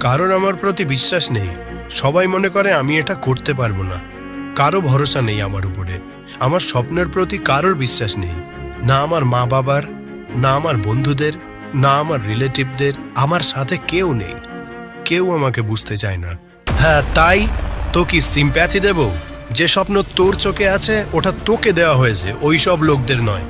কারোর আমার প্রতি বিশ্বাস নেই। সবাই মনে করে আমি এটা করতে পারব না। কারও ভরসা নেই আমার উপরে। আমার স্বপ্নের প্রতি কারোর বিশ্বাস নেই। না আমার মা বাবার না আমার বন্ধুদের, না আমার রিলেটিভদের, আমার সাথে কেউ নেই। কেউ আমাকে বুঝতে চায় না। হ্যাঁ তাই তো কি সিম্প্যাথি দেব? যে স্বপ্ন তোর চোখে আছে, ওটা তোকে দেওয়া হয়েছে। ওই সব লোকদের নয়।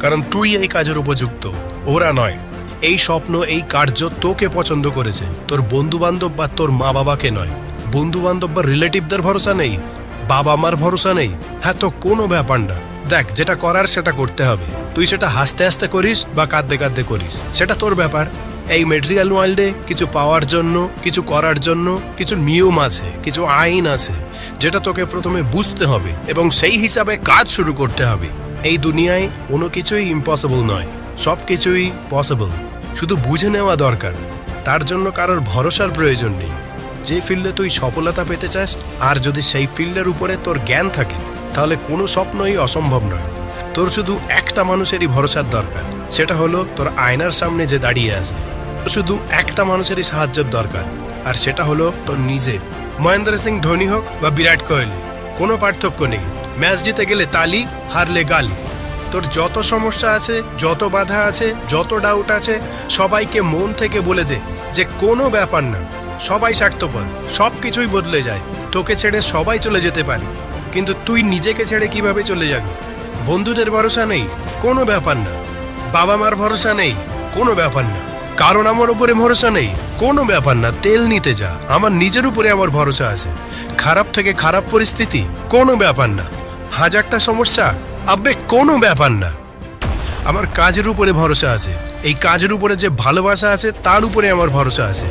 কারণ তুই এই কাজের উপযুক্ত। ওরা নয়। এই স্বপ্ন, এই কার্য তোকে পছন্দ করেছে। তোর বন্ধু বান্ধব বা তোর মা বাবাকে নয়। বন্ধু বান্ধব বা রিলেটিভদের ভরসা নেই। বাবা মার ভরসা নেই। হ্যাঁ তো কোনো ব্যাপার না। দেখ, যেটা করার সেটা করতে হবে। তুই সেটা হাসতে হাসতে করিস বা কাঁদতে কাঁদতে করিস। সেটা তোর ব্যাপার। এই মেটেরিয়াল ওয়ার্ল্ডে কিছু পাওয়ার জন্য, কিছু করার জন্য কিছু নিয়ম আছে, কিছু আইন আছে, যেটা তোকে প্রথমে বুঝতে হবে এবং সেই হিসাবে কাজ শুরু করতে হবে। এই দুনিয়ায় কোনো কিছুই ইম্পসিবল নয়। সব কিছুই পসিবল শুধু বুঝে নেওয়া দরকার। তার জন্য কারোর ভরসার প্রয়োজন নেই। যে ফিল্ডে তুই সফলতা পেতে চাস, আর যদি সেই ফিল্ডের উপরে তোর জ্ঞান থাকে, তাহলে কোনো স্বপ্নই অসম্ভব নয়। তোর শুধু একটা মানুষেরই ভরসার দরকার, সেটা হলো তোর আয়নার সামনে যে দাঁড়িয়ে আছে। শুধু একটা মানুষেরই সাহায্যের দরকার, আর সেটা হলো তোর নিজের। মহেন্দ্র সিং ধোনি হোক বা বিরাট কোহলি, কোনো পার্থক্য নেই। ম্যাচ জিতে গেলে তালি, হারলে গালি। তোর যত সমস্যা আছে, যত বাধা আছে, যত ডাউট আছে, সবাইকে মন থেকে বলে দে যে কোনো ব্যাপার না। সবাই স্বার্থপর সব কিছুই বদলে যায়। তোকে ছেড়ে সবাই চলে যেতে পারে। কিন্তু তুই নিজেকে ছেড়ে কীভাবে চলে যাবি? বন্ধুদের ভরসা নেই, কোনো ব্যাপার না। বাবা মার ভরসা নেই, কোনো ব্যাপার না। কারণ আমার উপরে ভরসা নেই, কোনো ব্যাপার না। তেল নিতে যা, আমার নিজের উপরে আমার ভরসা আছে। খারাপ থেকে খারাপ পরিস্থিতি, কোনো ব্যাপার না। হাজারটা সমস্যা আবে কোনো ব্যাপার না। আমার কাজের উপরে ভরসা আছে। এই কাজের উপরে যে ভালোবাসা আছে, তার উপরে আমার ভরসা আছে।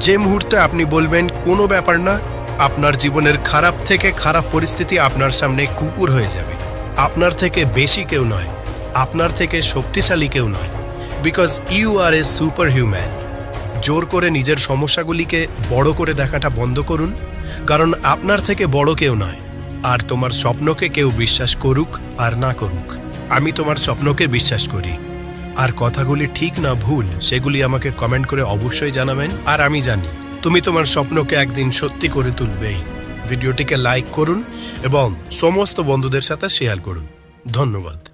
যে মুহূর্তে আপনি বলবেন, কোনো ব্যাপার না, আপনার জীবনের খারাপ থেকে খারাপ পরিস্থিতি আপনার সামনে কুকুর হয়ে যাবে। আপনার থেকে বেশি কেউ নয়, আপনার থেকে শক্তিশালী কেউ নয় because you are a super human জোর করে নিজের সমস্যাগুলিকে বড় করে দেখাটা বন্ধ করুন, কারণ আপনার থেকে বড় কেউ নয়। আর তোমার স্বপ্নকে কেউ বিশ্বাস করুক আর না করুক। আমি তোমার স্বপ্নকে বিশ্বাস করি। আর কথাগুলি ঠিক না ভুল, সেগুলি আমাকে কমেন্ট করে অবশ্যই জানাবেন, আর আমি জানি তুমি তোমার স্বপ্নকে একদিন সত্যি করে তুলবেই ভিডিওটিকে লাইক করুন এবং সমস্ত বন্ধুদের সাথে শেয়ার করুন। ধন্যবাদ।